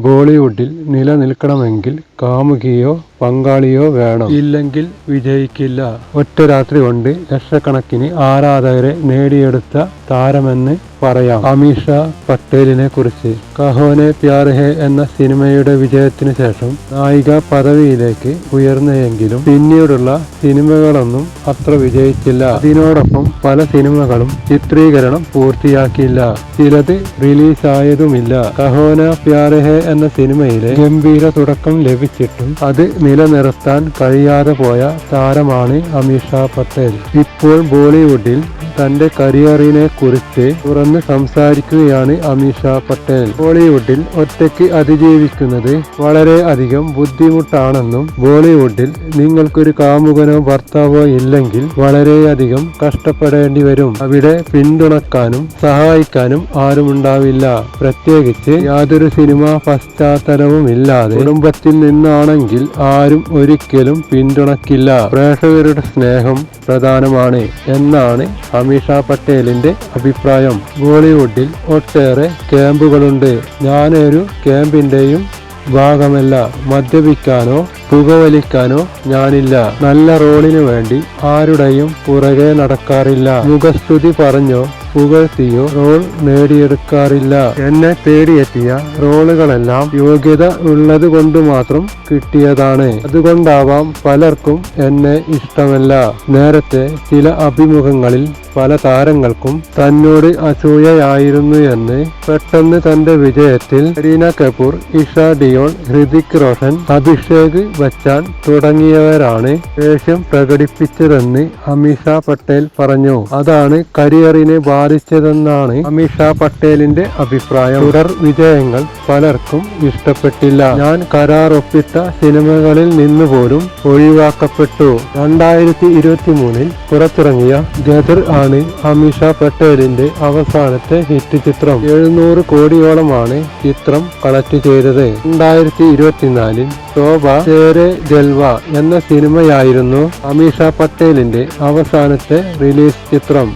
ബോളിവുഡിൽ നിലനിൽക്കണമെങ്കിൽ കാമുകിയോ പങ്കാളിയോ വേണം. ഇല്ലെങ്കിൽ വിജയിക്കില്ല. ഒറ്റ രാത്രി കൊണ്ട് ലക്ഷക്കണക്കിന് ആരാധകരെ നേടിയെടുത്ത താരമെന്ന് പറയാം. അമീഷ പട്ടേലിനെ കുറിച്ച്. കഹോനെ പ്യാർ ഹെ എന്ന സിനിമയുടെ വിജയത്തിന് ശേഷം നായിക പദവിയിലേക്ക് ഉയർന്നെങ്കിലും പിന്നീടുള്ള സിനിമകളൊന്നും അത്ര വിജയിച്ചില്ല. അതിനോടൊപ്പം പല സിനിമകളും ചിത്രീകരണം പൂർത്തിയാക്കിയില്ല. ചിലത് റിലീസായതുമില്ല. കഹോന പ്യാർ ഹെ എന്ന സിനിമയിലെ ഗംഭീര തുടക്കം ലഭിച്ചിട്ടും അത് നിലനിർത്താൻ കഴിയാതെ പോയ താരമാണ് അമീഷ പട്ടേൽ. ഇപ്പോൾ ബോളിവുഡിൽ തന്റെ കരിയറിനെ കുറിച്ച് തുറന്ന് സംസാരിക്കുകയാണ് അമീഷ പട്ടേൽ. ബോളിവുഡിൽ ഒറ്റയ്ക്ക് അതിജീവിക്കുന്നത് വളരെ അധികം ബുദ്ധിമുട്ടാണെന്നും ബോളിവുഡിൽ നിങ്ങൾക്കൊരു കാമുകനോ ഭർത്താവോ ഇല്ലെങ്കിൽ വളരെയധികം കഷ്ടപ്പെടേണ്ടി വരും. അവിടെ പിന്തുണക്കാനും സഹായിക്കാനും ആരുമുണ്ടാവില്ല. പ്രത്യേകിച്ച് യാതൊരു സിനിമാ പശ്ചാത്തലവും ഇല്ലാതെ കുടുംബത്തിൽ നിന്നാണെങ്കിൽ ആരും ഒരിക്കലും പിന്തുണക്കില്ല. പ്രേക്ഷകരുടെ സ്നേഹം പ്രധാനമാണ് എന്നാണ് അമീഷ പട്ടേലിന്റെ അഭിപ്രായം. ബോളിവുഡിൽ ഒട്ടേറെ ക്യാമ്പുകളുണ്ട്. ഞാനൊരു ക്യാമ്പിന്റെയും ഭാഗമല്ല. മദ്യപിക്കാനോ പുകവലിക്കാനോ ഞാനില്ല. നല്ല റോളിനു വേണ്ടി ആരുടെയും പുറകെ നടക്കാറില്ല. മുഖസ്തുതി പറഞ്ഞോ പുകഴ്ത്തിയോ റോൾ നേടിയെടുക്കാറില്ല. എന്നെ തേടിയെത്തിയ റോളുകളെല്ലാം യോഗ്യത ഉള്ളത് കൊണ്ട് മാത്രം കിട്ടിയതാണ്. അതുകൊണ്ടാവാം പലർക്കും എന്നെ ഇഷ്ടമല്ല. നേരത്തെ ചില അഭിമുഖങ്ങളിൽ പല താരങ്ങൾക്കും തന്നോട് അസൂയയായിരുന്നു എന്ന് പെട്ടെന്ന് തന്റെ വിജയത്തിൽ കരീന കപൂർ ഇഷ ഡിയോൾ ഹൃതിക് റോഷൻ അഭിഷേക് ബച്ചാൻ തുടങ്ങിയവരാണ് ദേഷ്യം പ്രകടിപ്പിച്ചതെന്ന് അമിഷ പട്ടേൽ പറഞ്ഞു. അതാണ് കരിയറിനെ ബാധിച്ചതെന്നാണ് അമിഷ പട്ടേലിന്റെ അഭിപ്രായം. തുടർ വിജയങ്ങൾ പലർക്കും ഇഷ്ടപ്പെട്ടില്ല. ഞാൻ കരാർ ഒപ്പിട്ട സിനിമകളിൽ നിന്ന് പോലും ഒഴിവാക്കപ്പെട്ടു. രണ്ടായിരത്തി ഇരുപത്തി മൂന്നിൽ പുറത്തിറങ്ങിയ ഗദർ ആണ് അമിഷ പട്ടേലിന്റെ അവസാനത്തെ ഹിറ്റ് ചിത്രം. എഴുന്നൂറ് കോടിയോളമാണ് ചിത്രം കളക്ട് ചെയ്തത്. രണ്ടായിരത്തി ഇരുപത്തിനാലിൽ ശോഭ ചേരെ ജൽവ എന്ന സിനിമയായിരുന്നു അമീഷ പട്ടേലിന്റെ അവസാനത്തെ റിലീസ് ചിത്രം.